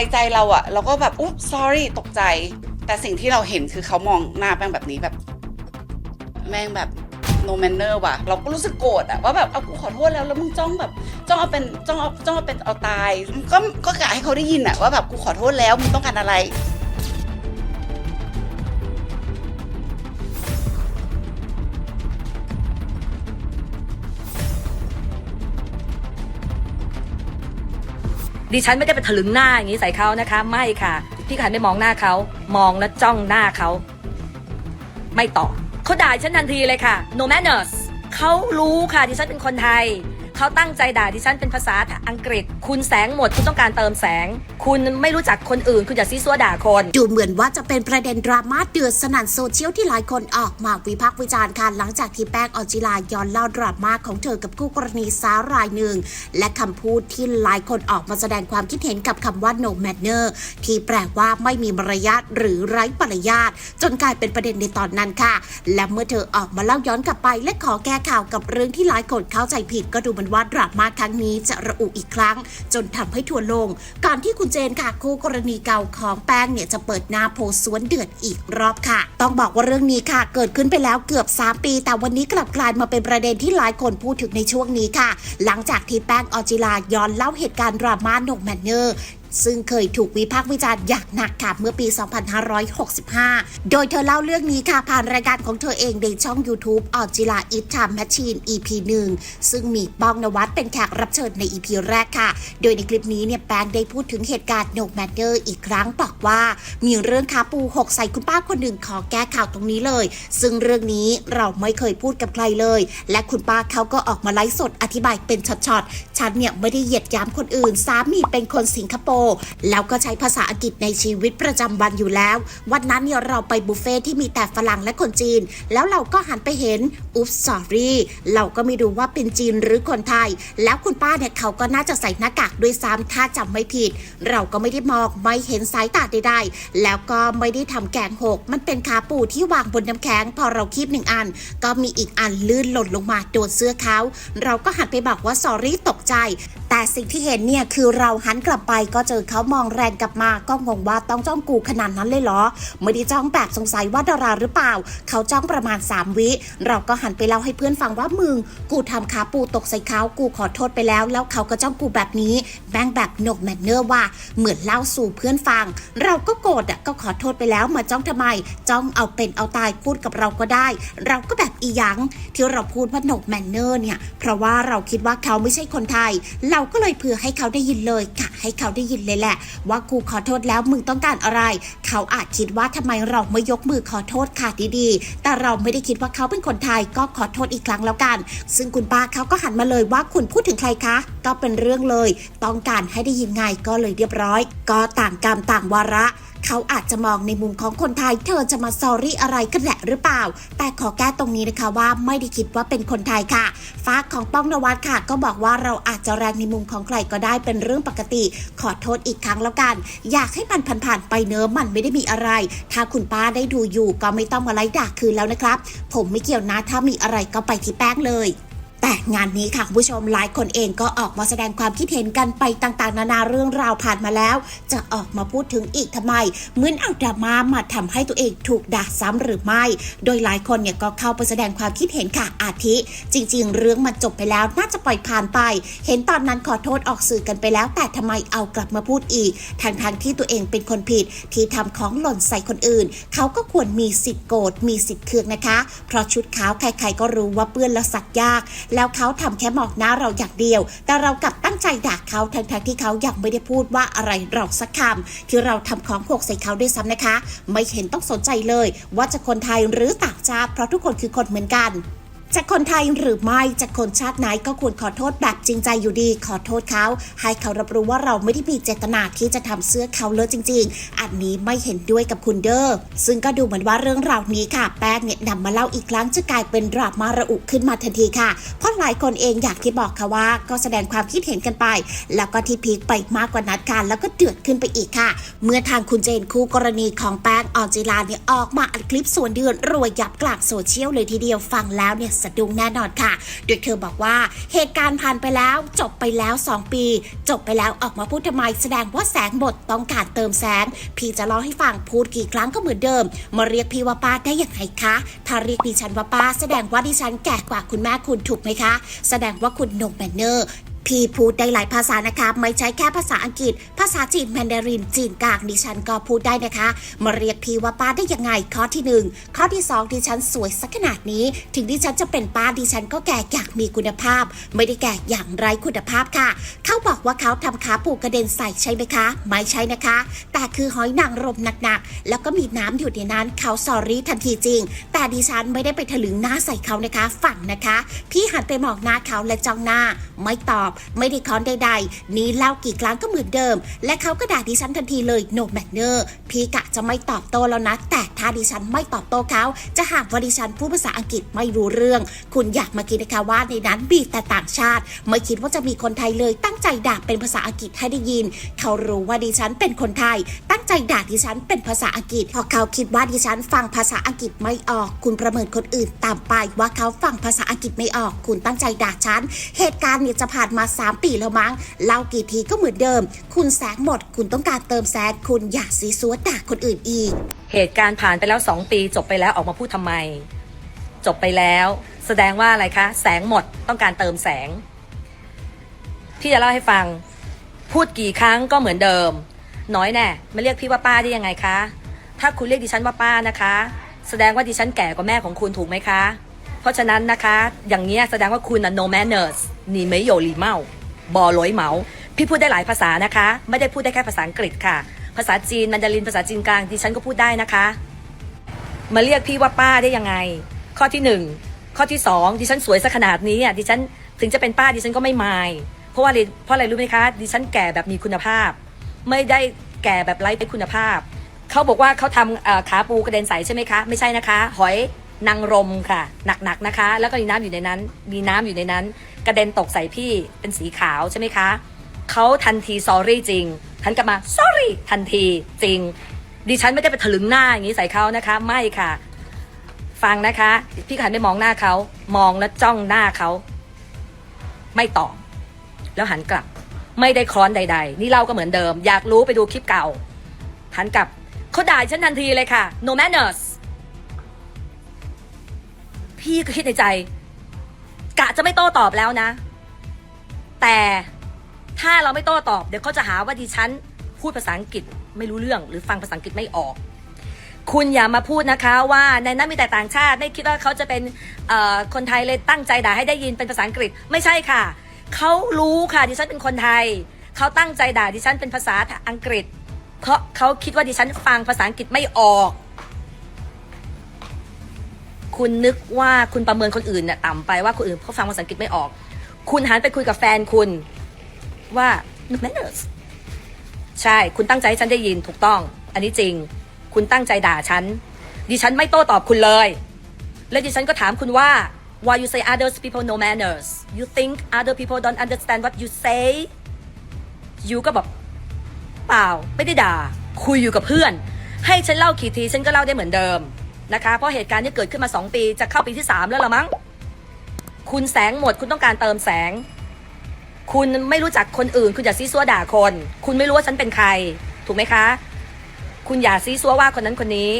ในใจเราอะเราก็แบบอุ๊บ sorry ตกใจ แต่สิ่งที่เราเห็นคือเขามองหน้าแป้งแบบนี้แบบ แม่งแบบ no manner ว่ะ เราก็รู้สึกโกรธอะว่าแบบเอากูขอโทษแล้วแล้วมึงจ้องแบบ จ้องเอาเป็นจ้องเอาจ้องเอาเป็นเอาตาย ก็ก็กะให้เขาได้ยินอะว่าแบบกูขอโทษแล้วมึงต้องการอะไร ดิฉันไม่ได้ไปถลึงหน้าอย่างนี้ใส่เขานะคะ ไม่ค่ะ พี่ขันไม่มองหน้าเขา มองและจ้องหน้าเขา ไม่ตอบเขาด่าฉันทันทีเลยค่ะ no manners เขารู้ค่ะดิฉันเป็นคนไทย เขาตั้งใจด่าดิฉันเป็นภาษาอังกฤษ คุณแสงหมดคุณต้องการเติมแสง คุณไม่รู้จักคนอื่น คุณอย่าซีซัวด่าคน ดูเหมือนว่าจะเป็นประเด็นดราม่าเดือดสนั่นโซเชียลที่หลายคนออกมาวิพากษ์วิจารณ์ค่ะหลังจากที่แป้งออนจิลาย้อนเล่าดราม่าของเธอกับคู่กรณีสาวรายหนึ่ง และคำพูดที่หลายคนออกมาแสดงความคิดเห็นกับคำว่า no manner ที่แปลว่าไม่มีมารยาทหรือไร้ปรยาทจนกลายเป็นประเด็นในตอนนั้นค่ะ และเมื่อเธอออกมาเล่าย้อนกลับไป และขอแก้ข่าวกับเรื่องที่หลายคนเข้าใจผิดก็ดูเหมือนว่าดราม่าครั้งนี้จะระอุอีกครั้ง จนทำให้ทัวลง ก่อนที่คุณเจนค่ะคู่กรณีเก่าของแป้งเนี่ยจะเปิดหน้าโพส์วนเดือดอีกรอบค่ะ ต้องบอกว่าเรื่องนี้ค่ะ เกิดขึ้นไปแล้วเกือบ 3 ปี แต่วันนี้กลับกลายมาเป็นประเด็นที่หลายคนพูดถึงในช่วงนี้ค่ะ หลังจากที่แป้งออจิลาย้อนเล่าเหตุการณ์ดราม่าหนกแมนเนอร์ ซึ่งเคยถูกวิพากษ์วิจารณ์อย่างหนักค่ะเมื่อปี 2565 โดยเธอเล่าเรื่องนี้ค่ะผ่านรายการของเธอเองในช่อง YouTube ออจิลาอิทามแมชชีน EP 1 ซึ่งมีป้องนวัดเป็นแขกรับเชิญใน EP แรกค่ะ โดยในคลิปนี้เนี่ยแป้งได้พูดถึงเหตุการณ์ No Matter อีกครั้งบอกว่ามีเรื่องคาปูหกใส่คุณป้าคนหนึ่งขอแก้ข่าวตรงนี้เลย ซึ่งเรื่องนี้เราไม่เคยพูดกับใครเลย และคุณป้าเขาก็ออกมาไลฟ์สดอธิบายเป็นช็อตๆฉันเนี่ยไม่ได้เหยียดยามคนอื่นสามีเป็นคนสิงคโปร์แล้วก็ใช้ภาษาอังกฤษในชีวิตประจำวันอยู่แล้ว วันนั้นเนี่ยเราไปบุฟเฟ่ที่มีแต่ฝรั่งและคนจีน แล้วเราก็หันไปเห็นอุ๊บสอรี่เราก็ไม่รู้ว่าเป็นจีนหรือคนไทย แล้วคุณป้าเนี่ยเขาก็น่าจะใส่หน้ากากด้วยซ้ำถ้าจำไม่ผิด เราก็ไม่ได้มองไม่เห็นสายตาใดๆแล้วก็ไม่ได้ทำแกงหก มันเป็นขาปูที่วางบนน้ำแข็ง พอเราคีบหนึ่งอัน ก็มีอีกอันลื่นหล่นลงมาโดนเสื้อเขาเราก็หันไปบอกว่าสอรี่ตกใจ แต่สิ่งที่เห็นเนี่ยคือเราหันกลับไปก็เจอเขามองแรงกลับมาก็งงว่าต้องจ้องกูขนาดนั้นเลยเหรอไม่ได้จ้องแบบสงสัยว่าดาราหรือเปล่า เขาจ้องประมาณ 3 วิ เราก็หันไปเล่าให้เพื่อนฟังว่ามึง กูทำขาปูตกใส่เขากูขอโทษไปแล้ว แล้วเขาก็จ้องกูแบบนี้แบงแบบนกแมนเนอร์ว่าเหมือนเล่าสู่เพื่อนฟัง เราก็โกรธอะก็ขอโทษไปแล้วมาจ้องทำไม จ้องเอาเป็นเอาตายพูดกับเราก็ได้ เราก็แบบอีหยังที่เราพูดว่านกแมนเนอร์เนี่ยเพราะว่าเราคิดว่าเขาไม่ใช่คนไทย เราก็เลยเผื่อให้เขาได้ยินเลยกะให้เขาได้ยินเลยแหละ ว่ากูขอโทษแล้วมึงต้องการอะไร เขาอาจคิดว่าทำไมเราไม่ยกมือขอโทษค่ะดีๆ แต่เราไม่ได้คิดว่าเขาเป็นคนไทยก็ขอโทษอีกครั้งแล้วกัน ซึ่งคุณป้าเขาก็หันมาเลยว่าคุณพูดถึงใครคะ ก็เป็นเรื่องเลย ต้องการให้ได้ยินไงก็เลยเรียบร้อย ก็ต่างกรรมต่างวาระ เขาอาจจะมองในมุมของคนไทย เธอจะมาซอรี่อะไรกันแหละหรือเปล่า แต่ขอแก้ตรงนี้นะคะว่าไม่ได้คิดว่าเป็นคนไทยค่ะฟ้าของป้องนวัดค่ะ ก็บอกว่าเราอาจจะแรงในมุมของใครก็ได้เป็นเรื่องปกติ ขอโทษอีกครั้งแล้วกัน อยากให้มันผ่านๆไปเนื้อะมันไม่ได้มีอะไร ถ้าคุณป้าได้ดูอยู่ก็ไม่ต้องมาไล่ด่าคืนแล้วนะครับ ผมไม่เกี่ยวนะถ้ามีอะไรก็ไปที่แป้งเลย แต่งานนี้ค่ะคุณผู้ชมหลายคนเองก็ออกมาแสดงความคิดเห็นกันไปต่างๆ นานาเรื่องราวผ่านมาแล้ว จะออกมาพูดถึงอีกทำไมเหมือนเอาดราม่ามาทำให้ตัวเองถูกด่าซ้ำหรือไม่ โดยหลายคนเนี่ยก็เข้าไปแสดงความคิดเห็นค่ะอาทิ จริง ๆ เรื่องมันจบไปแล้วน่าจะปล่อยผ่านไป เห็นตอนนั้นขอโทษออกสื่อกันไปแล้ว แต่ทำไมเอากลับมาพูดอีกทางทางๆที่ตัวเองเป็นคนผิดที่ทำของหล่นใส่คนอื่น เขาก็ควรมีสิทธิ์โกรธมีสิทธิ์เคืองนะคะ เพราะชุดขาวใครๆก็รู้ว่าเปื้อนและสักยากแล้วเขาทำแค่มองหน้าเราอย่างเดียว แต่เรากลับตั้งใจด่าเขาทั้งๆที่เขายังไม่ได้พูดว่าอะไรเราสักคำที่เราทำของหกใส่เขาด้วยซ้ำนะคะ ไม่เห็นต้องสนใจเลย ว่าจะคนไทยหรือต่างชาติเพราะทุกคนคือคนเหมือนกัน จะคนไทยหรือไม่จะคนชาติไหนก็ควรขอโทษแบบจริงใจอยู่ดี ขอโทษเขาให้เขารับรู้ว่าเราไม่ได้มีเจตนาที่จะทำเสื้อเขาเลอะจริง ๆ อันนี้ไม่เห็นด้วยกับคุณเดอ้อซึ่งก็ดูเหมือนว่าเรื่องราวนี้ค่ะ แป้งเนี่ยนำมาเล่าอีกครั้งจะกลายเป็นดราม่าระอุขึ้นมาทันทีค่ะ เพราะหลายคนเองอยากที่บอกค่ะว่า ก็แสดงความคิดเห็นกันไป แล้วก็ที่พีคไปมากกว่านั้นค่ะแล้วก็เดือดขึ้นไปอีกค่ะ เมื่อทางคุณเจนคู่กรณีของแป้งออนจิลาเนี่ยออกมาอัดคลิปส่วนเดือนรวยยับกลางโซเชียลเลยทีเดียวฟังแล้วเนี่ยสะดุ้งแน่นอนค่ะ โดยเธอบอกว่าเหตุการณ์ผ่านไปแล้ว จบไปแล้ว 2 ปี จบไปแล้วออกมาพูดทำไมแสดงว่าแสงหมดต้องการเติมแสง พี่จะเล่าให้ฟังพูดกี่ครั้งก็เหมือนเดิม มาเรียกพี่ว่าป้าได้ยังไงคะถ้าเรียกดิฉันว่าป้า แสดงว่าดิฉันแก่กว่าคุณแม่คุณถูกไหมคะ แสดงว่าคุณโนแมนเนอร์ พี่พูดได้หลายภาษานะคะ ไม่ใช่แค่ภาษาอังกฤษ ภาษาจีนแมนดาริน จีนกลางดิฉันก็พูดได้นะคะ มาเรียกพี่ว่าป้าได้ยังไง ข้อที่หนึ่งข้อที่สองดิฉันสวยสักขนาดนี้ ถึงดิฉันจะเป็นป้าดิฉันก็แก่อยากมีคุณภาพ ไม่ได้แก่อย่างไร้คุณภาพค่ะ เขาบอกว่าเขาทำขาปูกระเด็นใส่ใช่ไหมคะ ไม่ใช่นะคะ แต่คือหอยนางรมหนักๆ แล้วก็มีน้ำอยู่ในนั้น เขาสอรี่ทันทีจริง แต่ดิฉันไม่ได้ไปถลึงหน้าใส่เขานะคะ ฝั่งนะคะ พี่หันไปมองหน้าเขาและจ้องหน้า ไม่ตอบไม่ได้ค้อนใดๆ นี้เล่ากี่ครั้งก็เหมือนเดิม และเขาก็ด่าดิฉันทันทีเลย no manner พี่กะจะไม่ตอบโต้แล้วนะ แต่ถ้าดิฉันไม่ตอบโต้เขา จะหากว่าดิฉันพูดภาษาอังกฤษไม่รู้เรื่อง คุณอยากมาคิดนะคะว่าในนั้นมีแต่ต่างชาติ ไม่คิดว่าจะมีคนไทยเลย ตั้งใจด่าเป็นภาษาอังกฤษให้ได้ยิน เขารู้ว่าดิฉันเป็นคนไทย ตั้งใจด่าดิฉันเป็นภาษาอังกฤษพอเขาคิดว่าดิฉันฟังภาษาอังกฤษไม่ออก คุณประเมินคนอื่นตามไปว่าเขาฟังภาษาอังกฤษไม่ออก คุณตั้งใจด่าฉันเหตุการณ์เนี่ยจะผ่านมา3 ปีแล้วมั้งเล่ากี่ทีก็เหมือนเดิม คุณแสงหมด คุณต้องการเติมแสงคุณอย่าซีซัวด่าคนอื่นอีก เหตุการณ์ผ่านไปแล้ว 2 ปี จบไปแล้วออกมาพูดทำไม จบไปแล้ว แสดงว่าอะไรคะ แสงหมดต้องการเติมแสง พี่จะเล่าให้ฟัง พูดกี่ครั้งก็เหมือนเดิม น้อยแน่มาเรียกพี่ว่าป้าได้ยังไงคะ ถ้าคุณเรียกดิฉันว่าป้านะคะ แสดงว่าดิฉันแก่กว่าแม่ของคุณถูกไหมคะ เพราะฉะนั้นนะคะ อย่างเนี้ยแสดงว่าคุณน่ะ no manners นี่ไม่โยลีเมาบอลอยเมา พี่พูดได้หลายภาษานะคะ ไม่ได้พูดได้แค่ภาษาอังกฤษค่ะ ภาษาจีนมันดารินภาษาจีนกลางดิฉันก็พูดได้นะคะ มาเรียกพี่ว่าป้าได้ยังไง ข้อที่หนึ่งข้อที่สองดิฉันสวยสักขนาดนี้อะดิฉันถึงจะเป็นป้าดิฉันก็ไม่มายเพราะว่าอะไรเพราะอะไรรู้ไหมคะ ดิฉันแก่แบบมีคุณภาพ ไม่ได้แก่แบบไร้คุณภาพเขาบอกว่าเขาทำขาปูกระเด็นใสใช่ไหมคะ ไม่ใช่นะคะ หอย นางรมค่ะ หนักๆนะคะ แล้วก็มีน้ำอยู่ในนั้น มีน้ำอยู่ในนั้น กระเด็นตกใส่พี่เป็นสีขาวใช่ไหมคะเขาทันที sorry จริงทันกลับมา sorry ทันทีจริง ดิฉันไม่ได้ไปถลึงหน้าอย่างนี้ใส่เขานะคะ ไม่ค่ะ ฟังนะคะ พี่ขันไปมองหน้าเขา มองแล้วจ้องหน้าเขา ไม่ตอบ แล้วหันกลับ ไม่ได้คล้อนใด ๆ นี่เล่าก็เหมือนเดิม อยากรู้ไปดูคลิปเก่าหันกลับเขาด่าฉันทันทีเลยค่ะ no manners พี่ก็คิดในใจ กะจะไม่โต้ตอบแล้วนะ แต่ถ้าเราไม่โต้ตอบ เดี๋ยวเขาจะหาว่าดิฉัน พูดภาษาอังกฤษไม่รู้เรื่อง หรือฟังภาษาอังกฤษไม่ออก คุณอย่ามาพูดนะคะว่าในนั้นมีแต่ต่างชาติ ไม่คิดว่าเขาจะเป็นคนไทยเลยตั้งใจด่าให้ได้ยินเป็นภาษาอังกฤษไม่ใช่ค่ะเขารู้ค่ะดิฉันเป็นคนไทยเขาตั้งใจด่าดิฉันเป็นภาษาอังกฤษ เพราะเขาคิดว่าดิฉันฟังภาษาอังกฤษไม่ออก คุณนึกว่าคุณประเมินคนอื่นเนี่ยต่ำไปว่าคนอื่นเขาฟังภาษาอังกฤษไม่ออก คุณหันไปคุยกับแฟนคุณว่า no manners ใช่ คุณตั้งใจให้ฉันได้ยินถูกต้อง อันนี้จริง คุณตั้งใจด่าฉัน ดิฉันไม่โต้ตอบคุณเลย และดิฉันก็ถามคุณว่า why you say others people no manners you think other people don't understand what you say you ก็บอกเปล่า ไม่ได้ด่า คุยอยู่กับเพื่อน ให้ฉันเล่ากี่ทีฉันก็เล่าได้เหมือนเดิม นะคะ เพราะเหตุการณ์นี้เกิดขึ้นมา 2 ปี จะเข้าปีที่ 3 แล้วละมั้ง คุณแสงหมดคุณต้องการเติมแสง คุณไม่รู้จักคนอื่น คุณอย่าซีซัวด่าคน คุณไม่รู้ว่าฉันเป็นใคร ถูกไหมคะ คุณอย่าซีซัวว่าคนนั้นคนนี้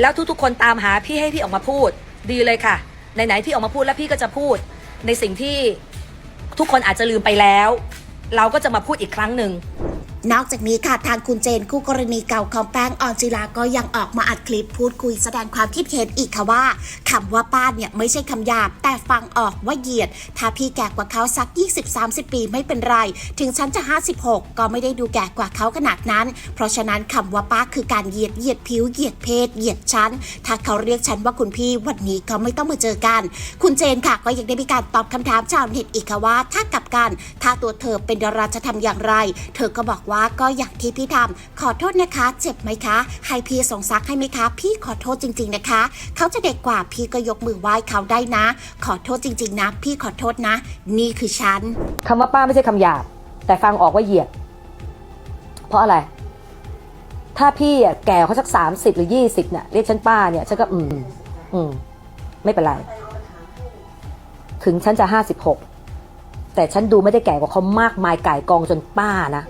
แล้วทุกๆ คนตามหาพี่ให้พี่ออกมาพูด ดีเลยค่ะไหนๆพี่ออกมาพูดแล้วพี่ก็จะพูด ในสิ่งที่ทุกคนอาจจะลืมไปแล้ว เราก็จะมาพูดอีกครั้งหนึ่ง นอกจากนี้ค่ะทางคุณเจนคู่กรณีเก่าของแป้งออนจิลาก็ยังออกมาอัดคลิปพูดคุยแสดงความคิดเห็นอีกค่ะว่าคำว่าป้าเนี่ยไม่ใช่คำหยาบแต่ฟังออกว่าเหยียด ถ้าพี่แก่กว่าเขาสัก 20-30 ปีไม่เป็นไร ถึงฉันจะ 56 ก็ไม่ได้ดูแก่กว่าเขาขนาดนั้น เพราะฉะนั้นคำว่าป้าคือการเหยียดเหยียดผิวเหยียดเพศเหยียดชั้น ถ้าเขาเรียกฉันว่าคุณพี่วันนี้ก็ไม่ต้องมาเจอกัน คุณเจนค่ะก็ยังได้มีการตอบคำถามชาวเน็ตอีกค่ะว่า ถ้ากลับกัน ถ้าตัวเธอเป็นดาราจะทำอย่างไร เธอก็บอกว่าก็อย่างที่พี่ทำขอโทษนะคะ เจ็บไหมคะ ให้พี่สงซักให้ไหมคะ พี่ขอโทษจริง ๆนะคะ เขาจะเด็กกว่าพี่ก็ยกมือไหว้เขาได้นะ ขอโทษจริง ๆ นะ พี่ขอโทษนะ นี่คือฉันคำว่าป้าไม่ใช่คำหยาบ แต่ฟังออกว่าเหยียด เพราะอะไร ถ้าพี่แก่เขาสักสามสิบหรือยี่สิบเนี่ยเรียกฉันป้าเนี่ยฉันก็อืมอืมไม่เป็นไร ถึงฉันจะห้าสิบหกแต่ฉันดูไม่ได้แก่กว่าเขามากมายไก่กองจนป้านะ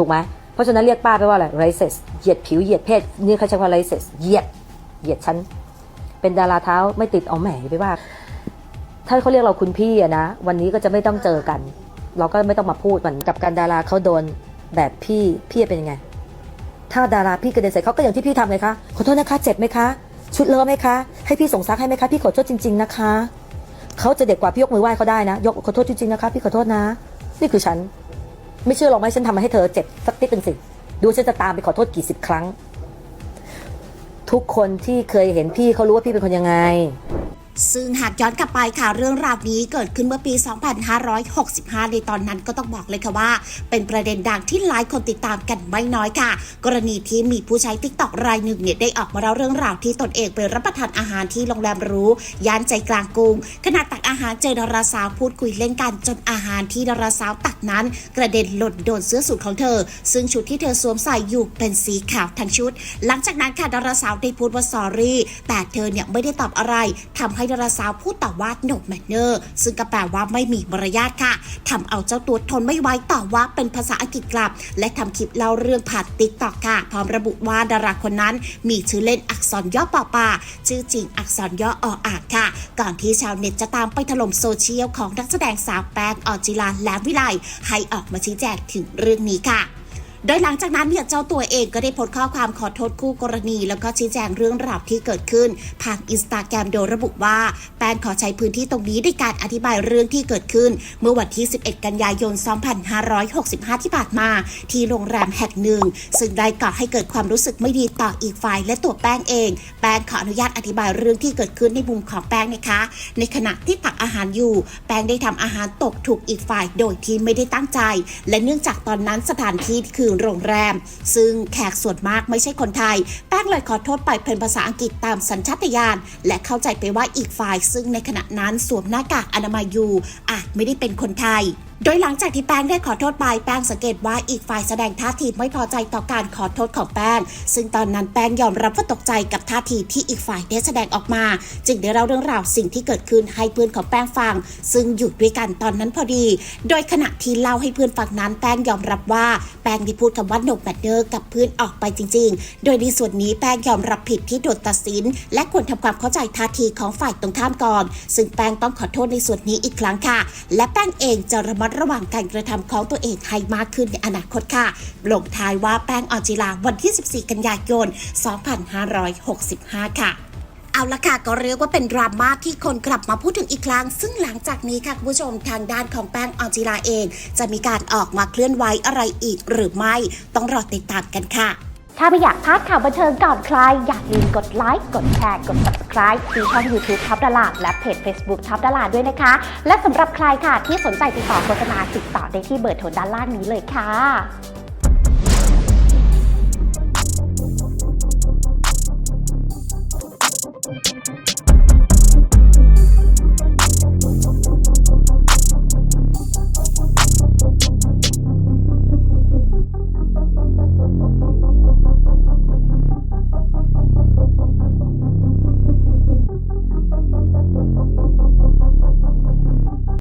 ถูกไหมเพราะฉะนั้นเรียกป้าไปว่าอะไร racist เหยียดผิวเหยียดเพศนี่เขาใช้ว่า racist เหยียดเหยียดฉันเป็นดาราเท้าไม่ติดเอาแหม่ไปว่า ถ้าเขาเรียกเราคุณพี่อะนะ วันนี้ก็จะไม่ต้องเจอกัน เราก็ไม่ต้องมาพูดเหมือนกับการดาราเขาโดนแบบพี่พี่เป็นยังไง ถ้าดาราพี่กระเด็นใส่เขาก็อย่างที่พี่ทำเลยคะขอโทษนะคะเจ็บไหมคะ ชุดเลอะไหมคะ ให้พี่ส่งซักให้ไหมคะ พี่ขอโทษจริง ๆนะคะเขาจะเด็กกว่าพี่ยกมือไหว้เขาได้นะ ยกขอโทษจริงๆนะคะ พี่ขอโทษนะ นี่คือฉัน ไม่เชื่อหรอกไหมฉันทำมาให้เธอเจ็บสักนิดเป็นงสิ ดูฉันจะตามไปขอโทษกี่สิบครั้ง ทุกคนที่เคยเห็นพี่เขารู้ว่าพี่เป็นคนยังไง ซึ่งหากย้อนกลับไปค่ะเรื่องราวนี้เกิดขึ้นเมื่อปี 2565 ในตอนนั้นก็ต้องบอกเลยค่ะว่า เป็นประเด็นดังที่หลายคนติดตามกันไม่น้อยค่ะ กรณีที่มีผู้ใช้ติ๊กต็อกรายหนึ่งเนี่ยได้ออกมาเล่าเรื่องราวที่ตนเองไปรับประทานอาหารที่โรงแรมรู้ย่านใจกลางกรุงขณะตักอาหารเจอดาราสาวพูดคุยเล่นกันจนอาหารที่ดาราสาวตักนั้น กระเด็นหล่นโดนเสื้อสูทของเธอ ซึ่งชุดที่เธอสวมใส่อยู่เป็นสีขาวทั้งชุด หลังจากนั้นค่ะดาราสาวได้พูดว่า sorry แต่เธอเนี่ยไม่ได้ตอบอะไรทำให้ดาราสาวพูดต่อว่า no manner ซึ่งก็แปลว่าไม่มีมารยาทค่ะทำเอาเจ้าตัวทนไม่ไหวต่อว่าเป็นภาษาอังกฤษกลับ และทำคลิปเล่าเรื่องผ่านติ๊กต็อกค่ะ พร้อมระบุว่าดาราคนนั้นมีชื่อเล่นอักษรย่อปอปาชื่อจริงอักษรย่อออ่างค่ะ ก่อนที่ชาวเน็ตจะตามไปถล่มโซเชียลของนักแสดงสาวแป้งออจิลาและวิไลให้ออกมาชี้แจงถึงเรื่องนี้ค่ะ โดยหลังจากนั้นเนี่ยเจ้าตัวเองก็ได้โพสต์ข้อความขอโทษคู่กรณี แล้วก็ชี้แจงเรื่องราวที่เกิดขึ้น ผ่านอินสตาแกรมโดยระบุว่า แป้งขอใช้พื้นที่ตรงนี้ในการอธิบายเรื่องที่เกิดขึ้น เมื่อวันที่ 11 กันยายน 2565 ที่ผ่านมา ที่โรงแรมแห่งหนึ่ง ซึ่งได้ก่อให้เกิดความรู้สึกไม่ดีต่ออีกฝ่ายและตัวแป้งเอง แป้งขออนุญาตอธิบายเรื่องที่เกิดขึ้นในมุมของแป้งนะคะ ในขณะที่ตักอาหารอยู่ แป้งได้ทำอาหารตกถูกอีกฝ่าย โดยที่ไม่ได้ตั้งใจ และเนื่องจากตอนนั้นสถานที่คือโรงแรม ซึ่งแขกส่วนมากไม่ใช่คนไทย แป้งเลยขอโทษไปเป็นภาษาอังกฤษตามสัญชาตญาณและเข้าใจไปว่าอีกฝ่าย ซึ่งในขณะนั้นสวมหน้ากากอนามัยอยู่อาจไม่ได้เป็นคนไทย โดยหลังจากที่แป้งได้ขอโทษไปแป้งสังเกตว่าอีกฝ่ายแสดงท่าทีไม่พอใจต่อการขอโทษของแป้งซึ่งตอนนั้นแป้งยอมรับว่าตกใจกับท่าทีที่อีกฝ่ายได้แสดงออกมา จึงได้เล่าเรื่องราวสิ่งที่เกิดขึ้นให้เพื่อนของแป้งฟัง ซึ่งอยู่ด้วยกันตอนนั้นพอดี โดยขณะที่เล่าให้เพื่อนฟังนั้นแป้งยอมรับว่าแป้งได้พูดคำว่า no matter กับเพื่อนออกไปจริง ๆ โดยในส่วนนี้แป้งยอมรับผิดที่โดนตัดสิน และควรทำความเข้าใจท่าทีของฝ่ายตรงข้ามก่อน ซึ่งแป้งต้องขอโทษในส่วนนี้อีกครั้งค่ะ และแป้งเองจะระมัดระวังการกระทำของตัวเองให้มากขึ้นในอนาคตค่ะลงท้ายว่าแป้งออนจิลาวันที่ 14 กันยายน 2565 ค่ะเอาละค่ะก็เรียกว่าเป็นดราม่าที่คนกลับมาพูดถึงอีกครั้ง ซึ่งหลังจากนี้ค่ะคุณผู้ชมทางด้านของแป้งออนจิลาเอง จะมีการออกมาเคลื่อนไหวอะไรอีกหรือไม่ ต้องรอติดตามกันค่ะ ถ้าไม่อยากพลาดข่าวบันเทิงก่อนใคร อย่าลืมกดไลค์ กดแชร์ กด subscribe ที่ช่อง YouTube ท็อปดาราและเพจ Facebook ท็อปดาราด้วยนะคะ และสำหรับใครค่ะที่สนใจติดต่อโฆษณาติดต่อได้ที่เบอร์โทรด้านล่างนี้เลยค่ะ